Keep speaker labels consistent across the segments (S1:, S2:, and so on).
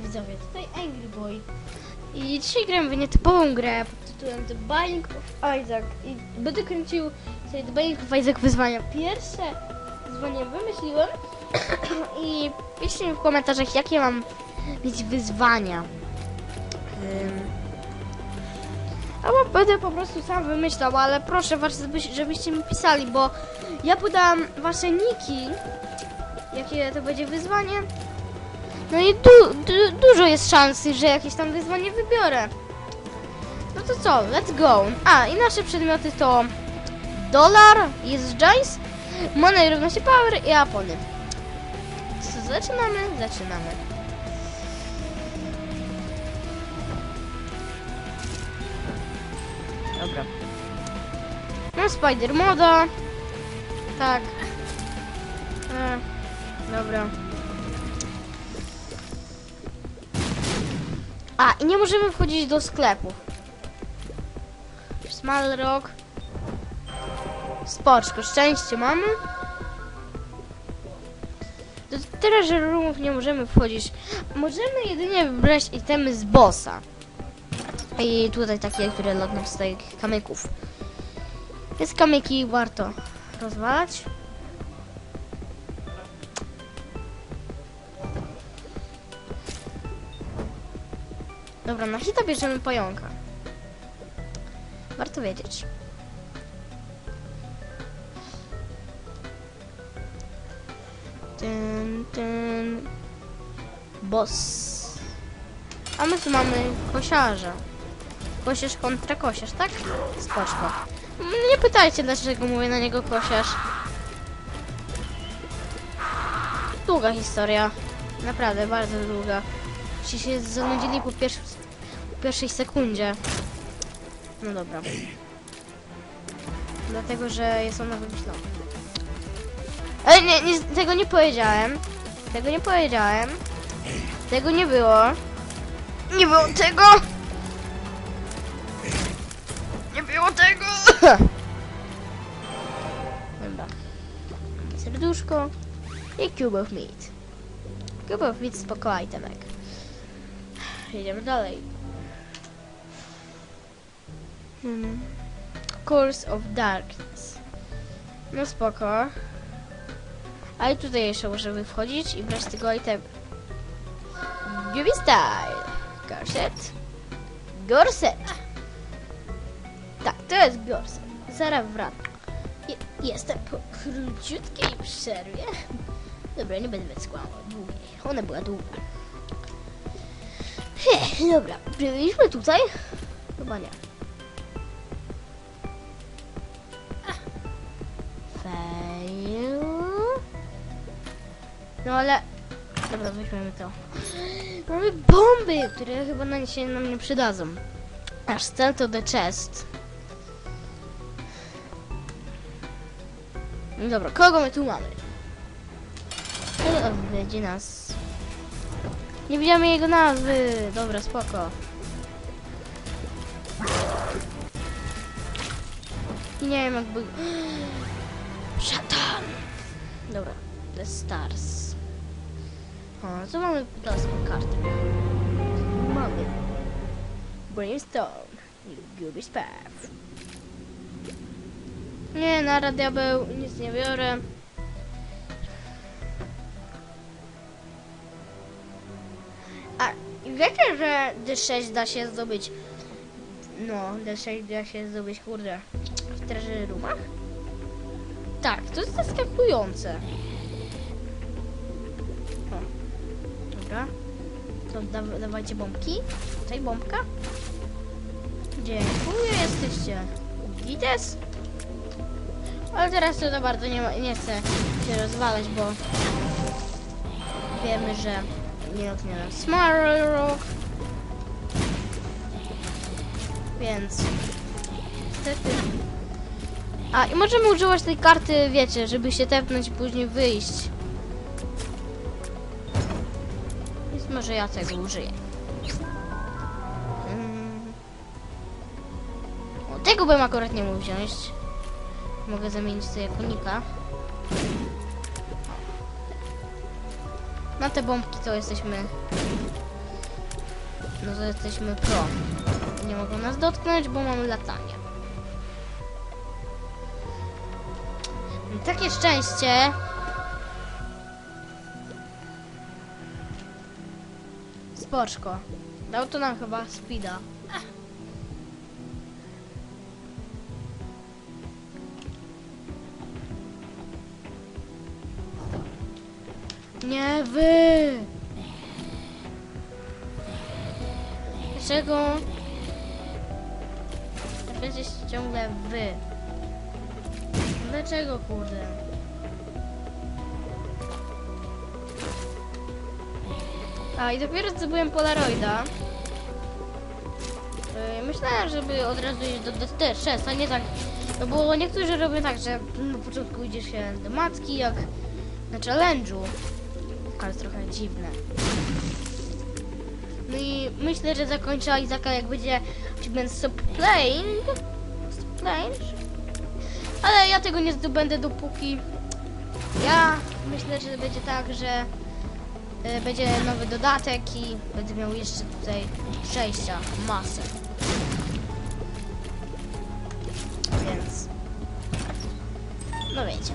S1: Widzowie, tutaj Angry Boy. I dzisiaj gramy w nietypową grę pod tytułem The Binding of Isaac. I będę kręcił sobie The Binding of Isaac wyzwania. Pierwsze wyzwanie wymyśliłem. I piszcie mi w komentarzach, jakie mam mieć wyzwania. Albo będę po prostu sam wymyślał, ale proszę was, żebyś- żebyście mi pisali, bo ja podam wasze niki, jakie to będzie wyzwanie. No i du du dużo jest szansy, że jakieś tam wyzwanie wybiorę. No to co, let's go. A, i nasze przedmioty to dolar, jest Giants, money równa się power i apony. Co, zaczynamy? Zaczynamy. Dobra. No Spider Moda. Tak. E, dobra. A, i nie możemy wchodzić do sklepu. Small Rock. Spoczko, szczęście mamy. Do treasure roomów nie możemy wchodzić. Możemy jedynie wybrać itemy z bossa. I tutaj takie, które lotną z tych kamyków. Więc kamyki warto rozwalać. Dobra, na hita bierzemy pająka. Warto wiedzieć. Ten, ten. Boss. A my tu mamy kosiarza. Kosiarz kontra kosiarz, tak? Spoczko. Nie pytajcie, dlaczego mówię na niego kosiarz. Długa historia. Naprawdę, bardzo długa. Ci się zanudzili po, pierwszy, po pierwszej sekundzie. No dobra. Dlatego, że jest ona wymyślona. Ej, nie, nie, tego nie powiedziałem. Tego nie powiedziałem. Tego nie było. Nie było tego! Nie było tego! Dobra. Serduszko i cube of meat. Cube of meat spoko itemek. Jedziemy dalej. Hmm. Course of Darkness. No spoko. A i tutaj jeszcze możemy wchodzić i brać tego itemu. Beauty Style. Gorset. Gorset. Tak, to jest gorset. Zaraz wracam. Je, jestem po króciutkiej przerwie. Dobra, nie będę skłamał długiej. Ona była długa. He, dobra, byliśmy tutaj? Chyba nie. No ale... Dobra, weźmiemy to. Mamy bomby, które chyba na się nam nie przydadzą. Aż cel to the chest. No dobra, kogo my tu mamy? Kto odwiedzi nas? Nie widziałem jego nazwy. Dobra, spoko. I nie wiem jakby... Szatan! Dobra, The Stars. O, co mamy teraz kartę? Mamy Brimstone i Gubi's Path. Nie, na diabeł, nic nie biorę. A wiecie, że D6 da się zdobyć. No, D6 da się zdobyć, kurde, w treasure roomach? Tak, to jest zaskakujące. Dobra. To da, dawajcie bombki. Tutaj bombka. Dziękuję, jesteście. Gites? Ale teraz to za bardzo nie, nie chcę się rozwalać, bo wiemy, że nie dotknie nas Smarrock. Więc niestety. A i możemy używać tej karty, wiecie, żeby się tepnąć i później wyjść. Może ja tego użyję. Mm. O, tego bym akurat nie mógł wziąć. Mogę zamienić sobie konika. Na te bombki to jesteśmy no to jesteśmy pro. Nie mogą nas dotknąć, bo mamy latanie. Takie szczęście. Spoczko. Dał to nam chyba speeda. Nie wy! Dlaczego? Jest ciągle wy? Dlaczego kurde? A i dopiero zdobyłem Polaroida. Yy, Myślałem, żeby od razu iść do DT6, a nie tak. No bo niektórzy robią tak, że na początku idzie się do matki jak na challenge'u. Ale trochę dziwne. No i myślę, że zakończę Izaka jak będzie achievement stop playing. Stop playing? Ale ja tego nie zdobędę dopóki... Ja myślę, że będzie tak, że będzie nowy dodatek i będę miał jeszcze tutaj przejścia masę. Więc... No wiecie.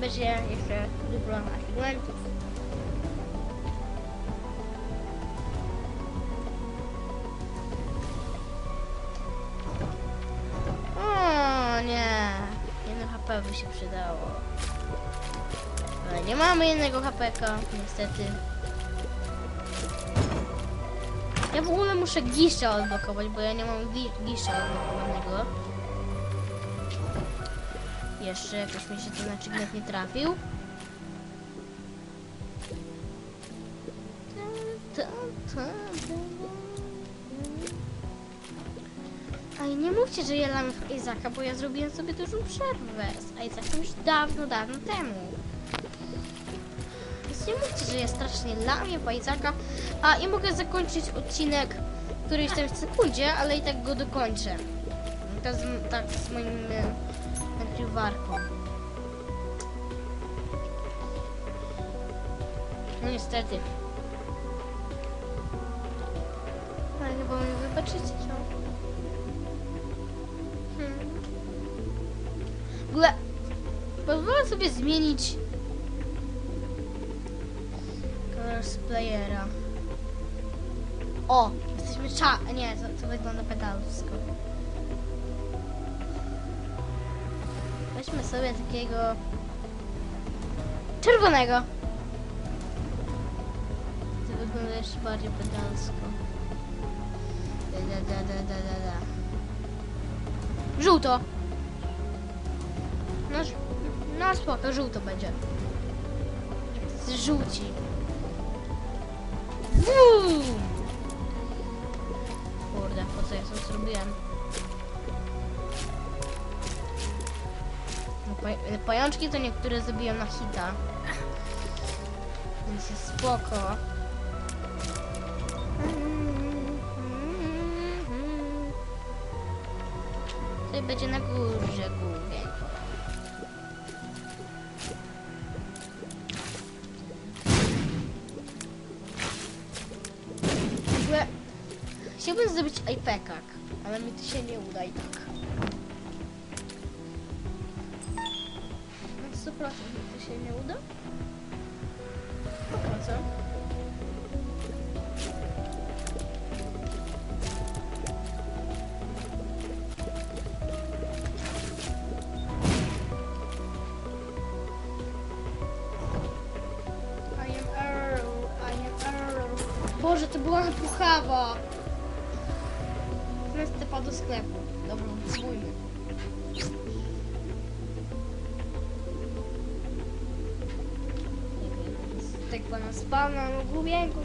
S1: Będzie jeszcze dużo achievementów. O nie, jedno HP by się przydało. Nie mamy jednego HPka, niestety. Ja w ogóle muszę gisza odblokować, bo ja nie mam gi- gisza odblokowanego. Jeszcze jakoś mi się ten achievement nie trafił. Ta, ta, ta, A i nie mówcie, że ja lamię w Izaka, bo ja zrobiłem sobie dużą przerwę z Izakiem już dawno, dawno temu. Nie mówcie, że ja strasznie lamię w Izaka, a i mogę zakończyć odcinek w którejś tam sekundzie, ale i tak go dokończę. Tak z, tak z moim e, nagrywarką. No niestety. Ale chyba mi wybaczycie? Hmm. W ogóle pozwolę sobie zmienić colors playera. O, jesteśmy cza... Nie, to, to wygląda pedalsko. Weźmy sobie takiego czerwonego. To wygląda jeszcze bardziej pedalsko. Da, da, da, da, da, da, da. Żółto. No, no spoko, żółto będzie. Żółci. Kurde, po co ja to zrobiłem? No, poj- Pajączki to niektóre zabiją na hita. Więc jest spoko. Tutaj będzie na górze głównie. iPekak, ale mi to się nie uda i tak. Na 100% mi to się nie uda. No po co? Boże, to była puchawa. Sklepu. Dobra, spójmy. Tak pana spana, no gubienku.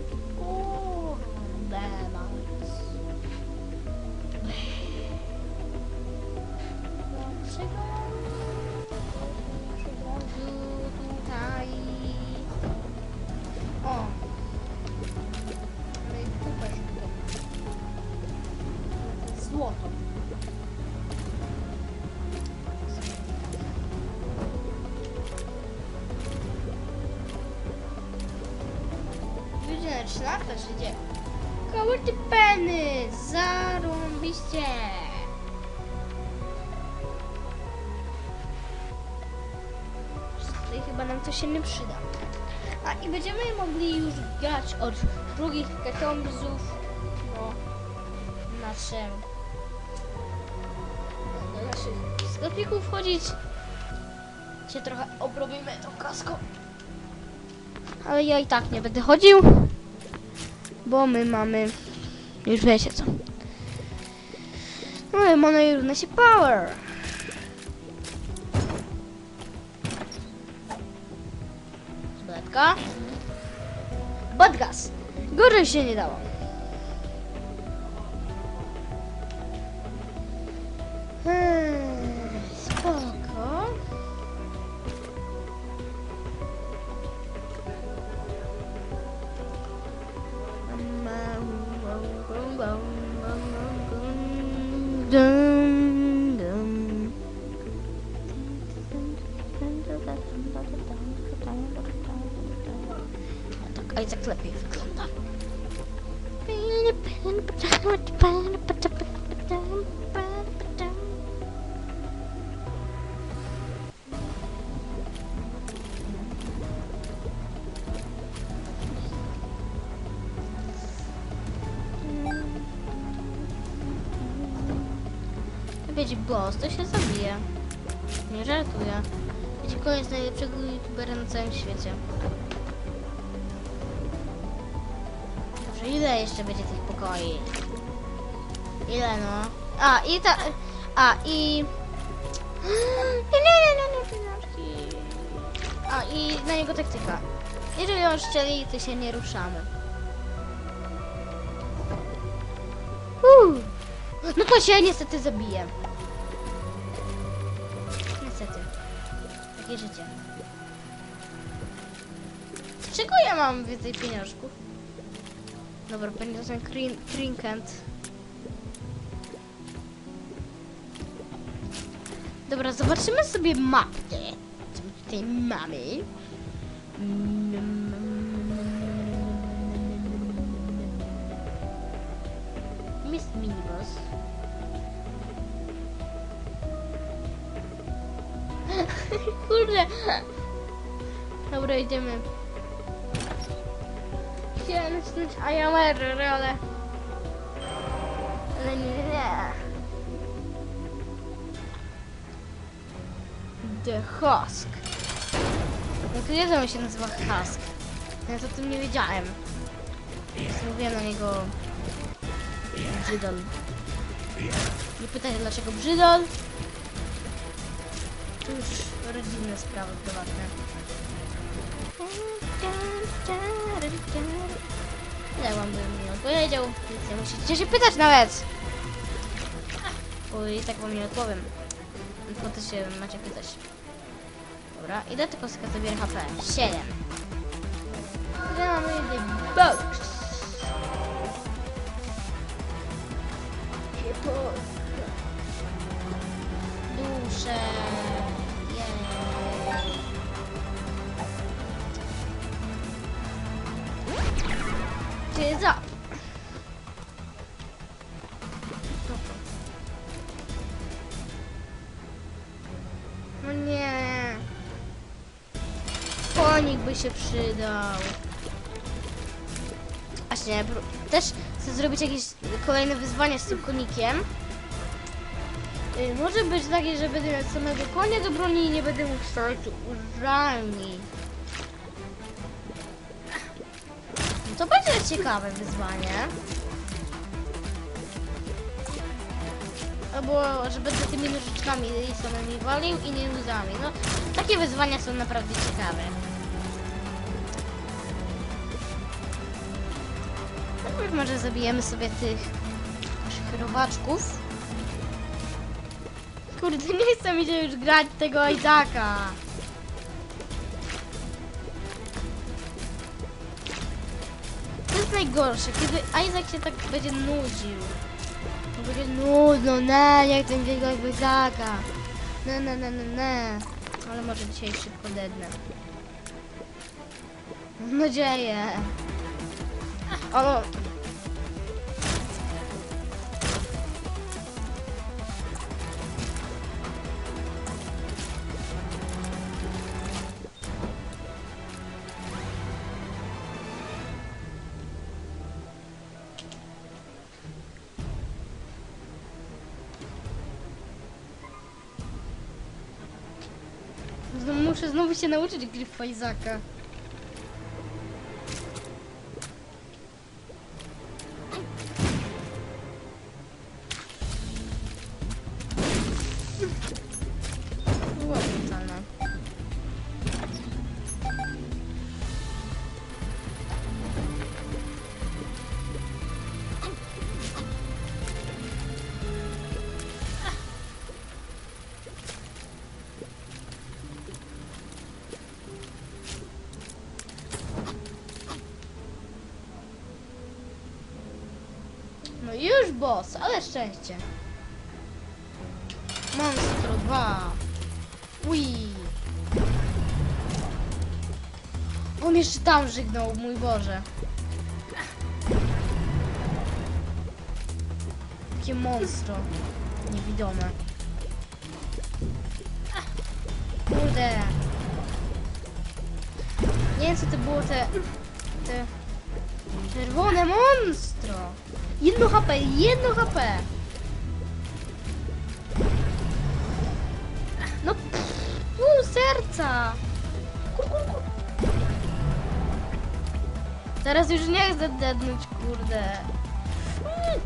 S1: Zarąbiście. Tutaj chyba nam to się nie przyda. A i będziemy mogli już grać od drugich katombzów no, nasze do naszych sklepików wchodzić. Się trochę obrobimy tą kaską. Ale ja i tak nie będę chodził, bo my mamy, już wiecie co. Mamy równa się power. Zbletka. Badgas. Gorzej się nie dało. A tak Isaac lepiej wygląda. Wiecie, boss to się zabije. Nie żartuję. Wiecie, koniec najlepszego youtubera na całym świecie. Ile jeszcze będzie tych pokoi? Ile no? A, i ta... A, i... A, i na niego taktyka. Jeżeli on szczeli, to się nie ruszamy. Uuu. No to się niestety zabije. Niestety. Takie życie. Z czego ja mam więcej pieniążków? Dobra, będzie ten crin-. Dobra, zobaczymy sobie mapkę. Co my tutaj mamy? Miss Minibus. Kurde. Dobra, idziemy. Chciałem nacisnąć I am error, ale... Ale nie. The Husk. No to nie wiem, się nazywa Husk. Ja o tym nie wiedziałem. Mówiłem na niego... Brzydol. Nie pytaj dlaczego brzydol. To już rodzinne sprawy prywatne. Ja wam bym nie odpowiedział, więc nie musicie się pytać nawet. Bo i tak wam nie odpowiem. Po to się macie pytać. Dobra, ile tylko zabiera HP? 7. Tutaj mamy Box. Dusze. Nie. Konik by się przydał. Właśnie, pró- też chcę zrobić jakieś kolejne wyzwania z tym konikiem. Y, może być takie, że będę miał samego konia do broni i nie będę mógł stać użalni. Ciekawe wyzwanie. Albo, że będę tymi nożyczkami samymi walił i nie łzami. No, takie wyzwania są naprawdę ciekawe. Najpierw może zabijemy sobie tych naszych robaczków. Kurde, nie chcę mi się już grać tego Isaaca. Najgorsze, kiedy Isaac się tak będzie nudził. To będzie nudno, ne, nie chcę mi się grać w Isaaca. Ne, ne, ne, ne, ne. Ale może dzisiaj szybko dednę. Mam nadzieję. O, muszę znowu się nauczyć boss, ale szczęście. Monstro 2. Ui. On jeszcze tam żygnął, mój Boże. Takie monstro. Niewidome. Kurde. Nie wiem co to było te... Te... Czerwone monstro. Jedno HP, jedno HP. No pff, pół serca. Kur, kur, kur. Teraz już nie chcę dednąć, kurde. Mm.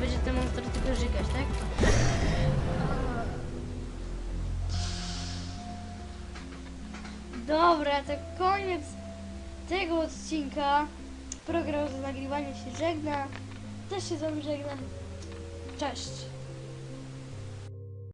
S1: Będzie ten monster tylko żygać, tak? Dobra, to koniec tego odcinka. Program z nagrywania się żegna. Też się z wami żegnam. Cześć.